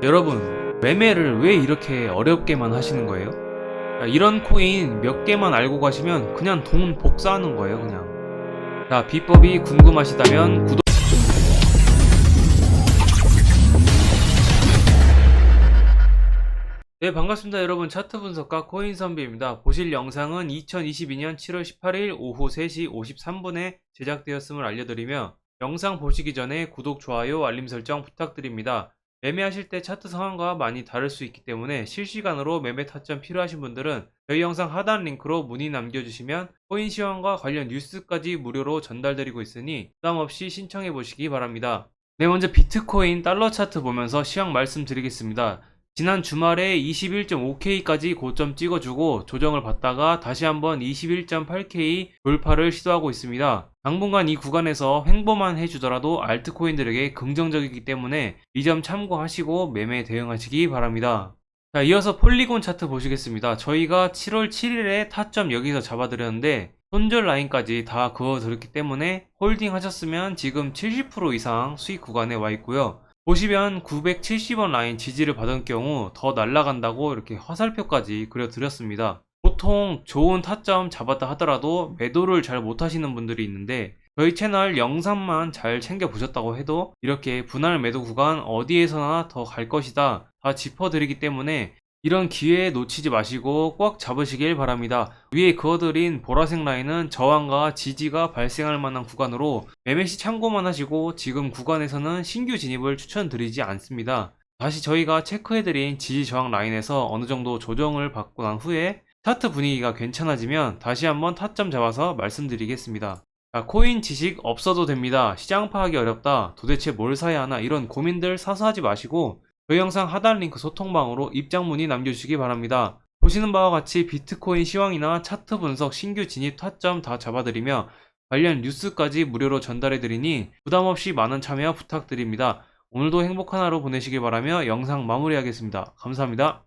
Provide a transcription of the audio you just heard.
여러분, 매매를 왜 이렇게 어렵게만 하시는 거예요? 자, 이런 코인 몇 개만 알고 가시면 그냥 돈 복사하는 거예요, 그냥. 자, 비법이 궁금하시다면 구독 네, 반갑습니다. 여러분. 차트 분석가 코인 선비입니다. 보실 영상은 2022년 7월 18일 오후 3시 53분에 제작되었음을 알려드리며 영상 보시기 전에 구독, 좋아요, 알림 설정 부탁드립니다. 매매하실 때 차트 상황과 많이 다를 수 있기 때문에 실시간으로 매매 타점 필요하신 분들은 저희 영상 하단 링크로 문의 남겨주시면 코인 시황과 관련 뉴스까지 무료로 전달드리고 있으니 부담 없이 신청해 보시기 바랍니다. 네, 먼저 비트코인 달러 차트 보면서 시황 말씀드리겠습니다. 지난 주말에 21.5K까지 고점 찍어주고 조정을 받다가 다시 한번 21.8K 돌파를 시도하고 있습니다. 당분간 이 구간에서 횡보만 해주더라도 알트코인들에게 긍정적이기 때문에 이 점 참고하시고 매매 대응하시기 바랍니다. 자, 이어서 폴리곤 차트 보시겠습니다. 저희가 7월 7일에 타점 여기서 잡아드렸는데 손절 라인까지 다 그어드렸기 때문에 홀딩 하셨으면 지금 70% 이상 수익 구간에 와 있고요. 보시면 970원 라인 지지를 받은 경우 더 날아간다고 이렇게 화살표까지 그려드렸습니다. 보통 좋은 타점 잡았다 하더라도 매도를 잘 못하시는 분들이 있는데 저희 채널 영상만 잘 챙겨보셨다고 해도 이렇게 분할 매도 구간 어디에서나 더 갈 것이다 다 짚어드리기 때문에 이런 기회 놓치지 마시고 꽉 잡으시길 바랍니다. 위에 그어드린 보라색 라인은 저항과 지지가 발생할 만한 구간으로 매매 시 참고만 하시고 지금 구간에서는 신규 진입을 추천드리지 않습니다. 다시 저희가 체크해드린 지지 저항 라인에서 어느 정도 조정을 받고 난 후에 차트 분위기가 괜찮아지면 다시 한번 타점 잡아서 말씀드리겠습니다. 자, 코인 지식 없어도 됩니다. 시장 파악이 어렵다. 도대체 뭘 사야 하나 이런 고민들 사서 하지 마시고 저희 영상 하단 링크 소통방으로 입장 문의 남겨주시기 바랍니다. 보시는 바와 같이 비트코인 시황이나 차트 분석, 신규 진입 타점 다 잡아드리며 관련 뉴스까지 무료로 전달해드리니 부담없이 많은 참여 부탁드립니다. 오늘도 행복한 하루 보내시길 바라며 영상 마무리하겠습니다. 감사합니다.